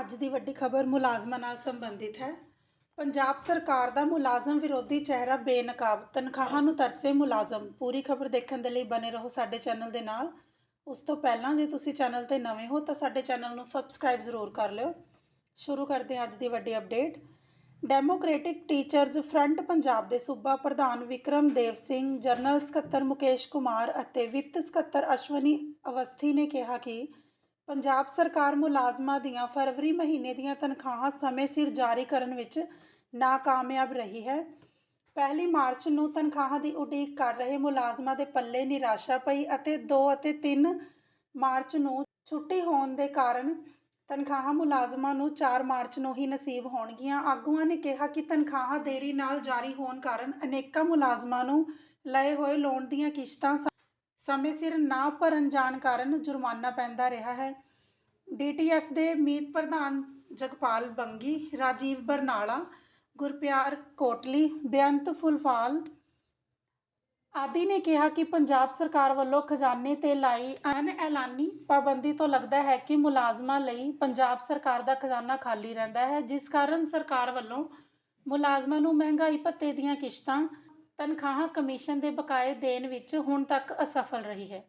ਅੱਜ ਦੀ ਵੱਡੀ ਖਬਰ ਮੁਲਾਜ਼ਮਾਂ ਨਾਲ ਸੰਬੰਧਿਤ ਹੈ। ਪੰਜਾਬ ਸਰਕਾਰ ਦਾ ਮੁਲਾਜ਼ਮ ਵਿਰੋਧੀ ਚਿਹਰਾ ਬੇਨਕਾਬ, ਤਨਖਾਹਾਂ ਨੂੰ ਤਰਸੇ ਮੁਲਾਜ਼ਮ। ਪੂਰੀ ਖਬਰ ਦੇਖਣ ਦੇ ਲਈ ਬਨੇ ਰਹੋ ਸਾਡੇ ਚੈਨਲ ਦੇ ਨਾਲ। ਉਸ ਤੋਂ ਪਹਿਲਾਂ ਜੇ ਤੁਸੀਂ ਚੈਨਲ ਤੇ ਨਵੇਂ ਹੋ ਤਾਂ ਸਾਡੇ ਚੈਨਲ ਨੂੰ ਸਬਸਕ੍ਰਾਈਬ ਜ਼ਰੂਰ ਕਰ ਲਿਓ। ਸ਼ੁਰੂ ਕਰਦੇ ਹਾਂ ਅੱਜ ਦੀ ਵੱਡੀ update. Democratic teachers front Punjab ਦੇ ਸੂਬਾ ਪ੍ਰਧਾਨ ਵਿਕਰਮ ਦੇਵ ਸਿੰਘ, ਜਨਰਲ ਸਕੱਤਰ ਮੁਕੇਸ਼ ਕੁਮਾਰ ਅਤੇ ਵਿੱਤ ਸਕੱਤਰ ਅਸ਼ਵਨੀ ਅਵਸਥੀ ਨੇ ਕਿਹਾ ਕਿ ਪੰਜਾਬ ਸਰਕਾਰ ਮੁਲਾਜ਼ਮਾਂ ਦੀਆਂ ਫਰਵਰੀ ਮਹੀਨੇ ਦੀਆਂ ਤਨਖਾਹਾਂ ਸਮੇਂ ਸਿਰ ਜਾਰੀ ਕਰਨ ਵਿੱਚ ਨਾਕਾਮਯਾਬ ਰਹੀ ਹੈ। ਪਹਿਲੀ ਮਾਰਚ ਨੂੰ ਤਨਖਾਹਾਂ ਦੀ ਉਡੀਕ ਕਰ ਰਹੇ ਮੁਲਾਜ਼ਮਾਂ ਦੇ ਪੱਲੇ ਨਿਰਾਸ਼ਾ ਪਈ ਅਤੇ 2 ਅਤੇ 3 ਮਾਰਚ ਨੂੰ ਛੁੱਟੀ ਹੋਣ ਦੇ ਕਾਰਨ ਤਨਖਾਹਾਂ ਮੁਲਾਜ਼ਮਾਂ ਨੂੰ 4 ਮਾਰਚ ਨੂੰ ਹੀ ਨਸੀਬ ਹੋਣਗੀਆਂ। ਆਗੂਆਂ ਨੇ ਕਿਹਾ ਕਿ ਤਨਖਾਹਾਂ ਦੇਰੀ ਨਾਲ ਜਾਰੀ ਹੋਣ ਕਾਰਨ ਅਨੇਕਾਂ ਮੁਲਾਜ਼ਮਾਂ ਨੂੰ ਲਏ ਹੋਏ ਲੋਨ ਦੀਆਂ ਕਿਸ਼ਤਾਂ ਸ- ਸਮੇਂ ਸਿਰ ਨਾ ਭਰਨ ਜਾਣ ਕਾਰਨ ਜੁਰਮਾਨਾ ਪੈਂਦਾ ਰਿਹਾ ਹੈ। ਡੀਟੀਐਫ ਦੇ ਮੀਤ ਪ੍ਰਧਾਨ ਜਗਪਾਲ ਬੰਗੀ, ਰਾਜੀਵ ਬਰਨਾਲਾ, ਗੁਰਪਿਆਰ ਕੋਟਲੀ, ਬੇਅੰਤ ਫੁਲਫਾਲ ਆਦਿ ਨੇ ਕਿਹਾ ਕਿ ਪੰਜਾਬ ਸਰਕਾਰ ਵੱਲੋਂ ਖਜ਼ਾਨੇ ਤੇ ਲਾਈ ਅਨ ਐਲਾਨੀ, ਪਾਬੰਦੀ ਤੋਂ ਲੱਗਦਾ ਹੈ ਕਿ ਮੁਲਾਜ਼ਮਾਂ ਲਈ ਪੰਜਾਬ ਸਰਕਾਰ ਦਾ ਖਜ਼ਾਨਾ ਖਾਲੀ ਰਹਿੰਦਾ ਹੈ, ਜਿਸ ਕਾਰਨ ਸਰਕਾਰ ਵੱਲੋਂ ਮੁਲਾਜ਼ਮਾਂ ਨੂੰ ਮਹਿੰਗਾਈ ਭੱਤੇ ਦੀਆਂ ਕਿਸ਼ਤਾਂ ਤਨਖਾਹਾਂ ਕਮਿਸ਼ਨ ਦੇ ਬਕਾਏ ਦੇਣ ਵਿੱਚ ਹੁਣ ਤੱਕ ਅਸਫਲ ਰਹੀ ਹੈ।